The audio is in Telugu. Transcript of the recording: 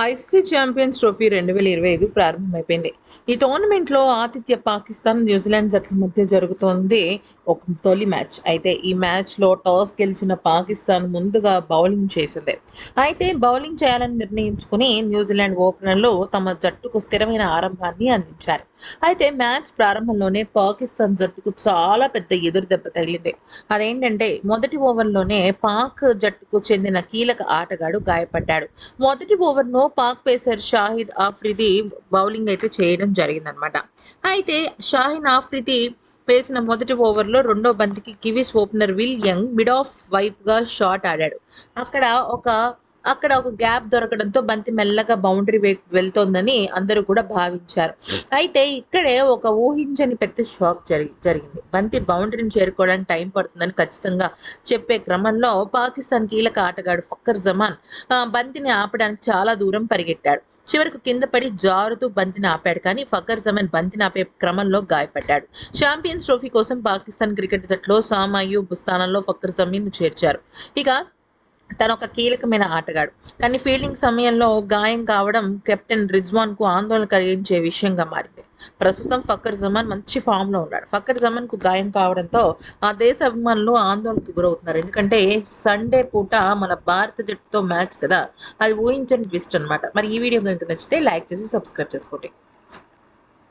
ఐసీసీ ఛాంపియన్స్ ట్రోఫీ రెండు వేల ఇరవై ఐదు ప్రారంభమైపోయింది. ఈ టోర్నమెంట్లో ఆతిథ్య పాకిస్తాన్ న్యూజిలాండ్ జట్ల మధ్య జరుగుతోంది ఒక తొలి మ్యాచ్. అయితే ఈ మ్యాచ్లో టాస్ గెలిచిన పాకిస్తాన్ ముందుగా బౌలింగ్ చేసింది. అయితే బౌలింగ్ చేయాలని నిర్ణయించుకుని న్యూజిలాండ్ ఓపెనర్లు తమ జట్టుకు స్థిరమైన ఆరంభాన్ని అందించారు. అయితే మ్యాచ్ ప్రారంభంలోనే పాకిస్తాన్ జట్టుకు చాలా పెద్ద ఎదురు దెబ్బ తగిలింది. అదేంటంటే మొదటి ఓవర్లోనే పాక్ జట్టుకు చెందిన కీలక ఆటగాడు గాయపడ్డాడు. మొదటి ఓవర్ను పాక్ పేసర్ షాహిద్ ఆఫ్రిది బౌలింగ్ అయితే చేయడం జరిగిందనమాట అయితే షాహిన్ ఆఫ్రిది వేసిన మొదటి ఓవర్లో రెండో బంతికి Kiwis opener Will Young mid off వైప్గా shot ఆడాడు. అక్కడ ఒక అక్కడ ఒక గ్యాప్ దొరకడంతో బంతి మెల్లగా బౌండరీ వైపు వెళ్తోందని అందరూ కూడా భావించారు. అయితే ఇక్కడే ఒక ఊహించని పెద్ద షాక్ జరిగి జరిగింది. బంతి బౌండరీని చేరుకోవడానికి టైం పడుతుందని ఖచ్చితంగా చెప్పే క్రమంలో పాకిస్తాన్ కీలక ఆటగాడు ఫక్కర్ జమాన్ బంతిని ఆపడానికి చాలా దూరం పరిగెట్టాడు. చివరకు కింద పడి జారుతూ బంతిని ఆపాడు కానీ ఫకర్ జమాన్ బంతిని ఆపే క్రమంలో గాయపడ్డాడు. ఛాంపియన్స్ ట్రోఫీ కోసం పాకిస్తాన్ క్రికెట్ జట్టులో సామాయు స్థానంలో ఫకర్ జమీన్ చేర్చారు. ఇక తను ఒక కీలకమైన ఆటగాడు. కానీ ఫీల్డింగ్ సమయంలో గాయం కావడం కెప్టెన్ రిజ్వాన్కు ఆందోళన కలిగించే విషయంగా మారింది. ప్రస్తుతం ఫక్కర్ జమాన్ మంచి ఫామ్లో ఉన్నాడు. ఫక్కర్ జమాన్కు గాయం కావడంతో ఆ దేశ అభిమానులు ఆందోళనకు గురవుతున్నారు. ఎందుకంటే సండే పూట మన భారత జట్టుతో మ్యాచ్ కదా అది ఊహించని ట్విస్ట్ అన్నమాట. మరి ఈ వీడియో కనుక నచ్చితే లైక్ చేసి సబ్స్క్రైబ్ చేసుకోండి.